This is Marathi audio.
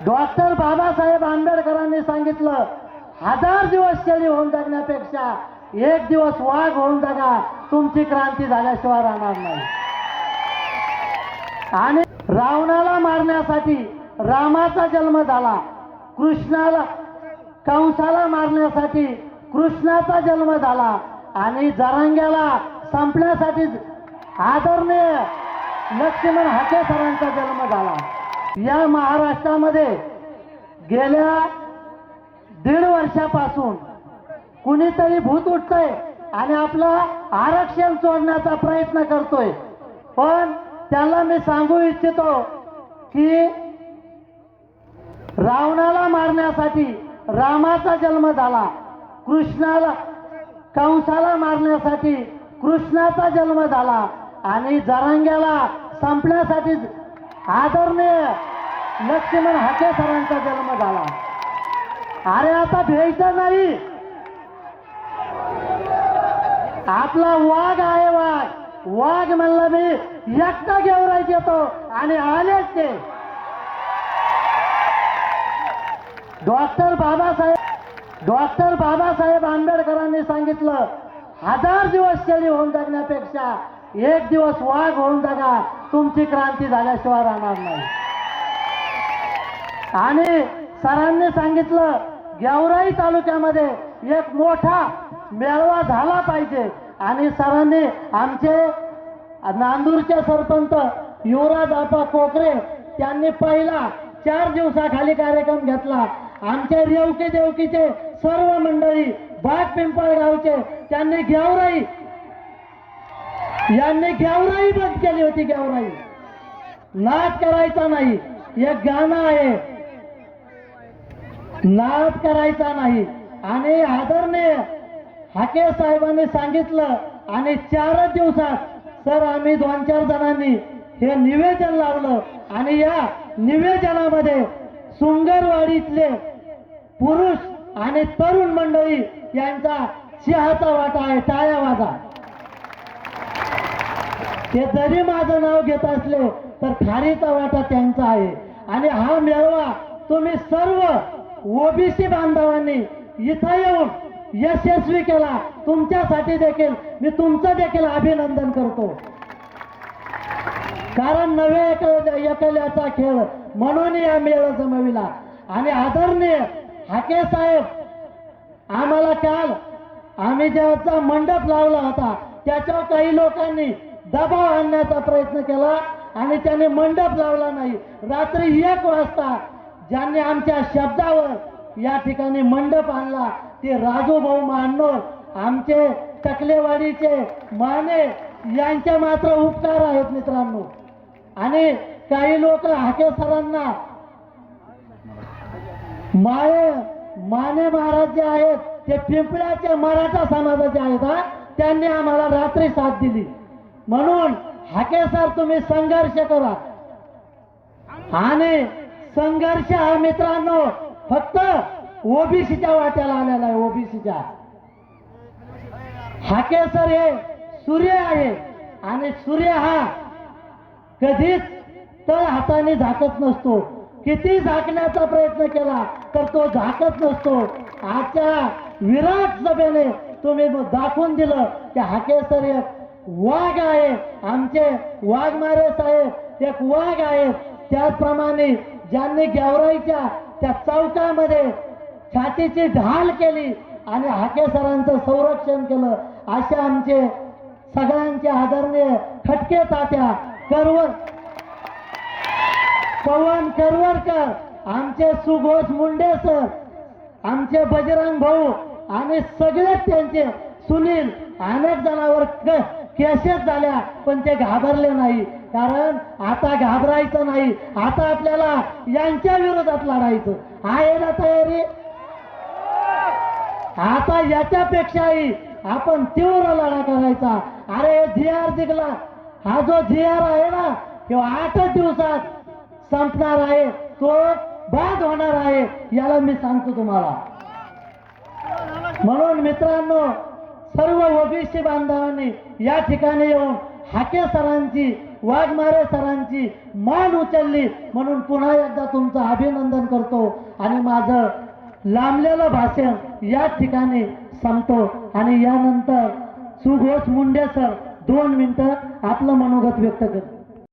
डॉक्टर बाबासाहेब आंबेडकरांनी सांगितलं हजार दिवस शेळी होऊन जगण्यापेक्षा एक दिवस वाघ होऊन जगा तुमची क्रांती झाल्याशिवाय राहणार नाही. आणि रावणाला मारण्यासाठी रामाचा जन्म झाला. कृष्णाला कंसाला मारण्यासाठी कृष्णाचा जन्म झाला. आणि जरांग्याला संपण्यासाठी आदरणीय लक्ष्मण हाके सरांचा जन्म झाला. या महाराष्ट्रामध्ये गेल्या दीड वर्षापासून कुणीतरी भूत उठतंय आणि आपलं आरक्षण सोडण्याचा प्रयत्न करतोय. पण त्याला मी सांगू इच्छितो की रावणाला मारण्यासाठी रामाचा जन्म झाला. कृष्णाला कंसाला मारण्यासाठी कृष्णाचा जन्म झाला. आणि जरांग्याला संपण्यासाठी आदरणीय लक्ष्मण हाके सरांचा जन्म झाला. अरे आता भ्यायचं नाही. आपला वाघ आहे वाघ. वाघ म्हणलं मी एकटा गेवरायच येतो आणि आलेच ते. डॉक्टर बाबासाहेब डॉक्टर बाबासाहेब आंबेडकरांनी सांगितलं हजार दिवस शेळी होऊन जगण्यापेक्षा एक दिवस वाघ होऊन जगा तुमची क्रांती झाल्याशिवाय राहणार नाही. आणि सरांनी सांगितलं गेवराई तालुक्यामध्ये एक मोठा मेळावा झाला पाहिजे. आणि सरांनी आमचे नांदूरचे सरपंच युवराज आपा कोकरे त्यांनी पहिला चार दिवसाखाली कार्यक्रम घेतला. आमचे रेवके देवकीचे सर्व मंडळी बाग पिंपळगावचे त्यांनी गेवराई यांनी गेवराई बंद केली होती गेवराई नाच करायचा नाही. एक गाणं आहे. नाच करायचा नाही. आणि आदरणीय हाके साहेबांनी सांगितलं आणि चारच दिवसात सर आम्ही दोन चार जणांनी हे निवेदन लावलं आणि या निवेदनामध्ये सुंगरवाडीतले पुरुष आणि तरुण मंडळी यांचा चहाचा वाटा आहे टाळ्या वाजा. ते जरी माझं नाव घेत असले तर खारीचा वाटा त्यांचा आहे. आणि हा मेळावा तुम्ही सर्व ओबीसी बांधवांनी इथं येऊन यशस्वी केला. तुमच्यासाठी देखील मी तुमचं देखील अभिनंदन करतो. कारण नव्या एक- एकल्याचा खेळ म्हणून या मेळा जमविला. आणि आदरणीय हाके साहेब आम्हाला काल आम्ही ज्याचा मंडप लावला होता त्याच्यावर काही लोकांनी दबाव आणण्याचा प्रयत्न केला आणि त्याने मंडप लावला नाही. रात्री एक वाजता ज्यांनी आमच्या शब्दावर या ठिकाणी मंडप आणला ते राजू भाऊ मानोर आमचे टकलेवाडीचे माने यांचे मात्र उपकार आहेत मित्रांनो. आणि काही लोक हाके सरांना माळे माने महाराज जे आहेत ते पिंपळ्याचे मराठा समाजाचे आहेत हा? त्यांनी आम्हाला रात्री साथ दिली. म्हणून हाके सर तुम्ही संघर्ष करा. आणि संघर्ष हा मित्रांनो फक्त ओबीसीच्या वाट्याला आलेला आहे ओबीसीच्या. हाके सर हे सूर्य आहे आणि सूर्य हा कधीच तळ हाताने झाकत नसतो. किती झाकण्याचा प्रयत्न केला तर तो झाकत नसतो. आजच्या विराट सभेने तुम्ही मग दाखवून दिलं की हाकेसर हे वाघ आहे. आमचे वाघ मारे साहेब एक वाघ आहे. त्याचप्रमाणे ज्यांनी गेवराईच्या त्या चौकामध्ये छातीची ढाल केली आणि हाके सरांचं संरक्षण केलं असे आमचे सगळ्यांचे आदरणीय खटके तात्या करवर पवन करवरकर आमचे सुघोष मुंडे सर आमचे बजरंग भाऊ आणि सगळेच त्यांचे सुनील अनेक जणांवर केसेस झाल्या पण ते घाबरले नाही. कारण आता घाबरायचं नाही. आता आपल्याला यांच्या विरोधात लढायचं. आहे ना तयारी? आता याच्यापेक्षाही आपण तीव्र लढा करायचा. अरे जी आर जिंकला. हा जो जी आर आहे ना तो आठच दिवसात संपणार आहे. तो बाद होणार आहे. याला मी सांगतो तुम्हाला. म्हणून मित्रांनो सर्व ओबीसी बांधवांनी या ठिकाणी येऊन हाके सरांची वाघमारे सरांची मान उचलली म्हणून पुन्हा एकदा तुमचं अभिनंदन करतो आणि माझं लांबलेलं भाषण या ठिकाणी संपतो. आणि यानंतर सुघोष मुंडे सर दोन मिनिटं आपलं मनोगत व्यक्त करतो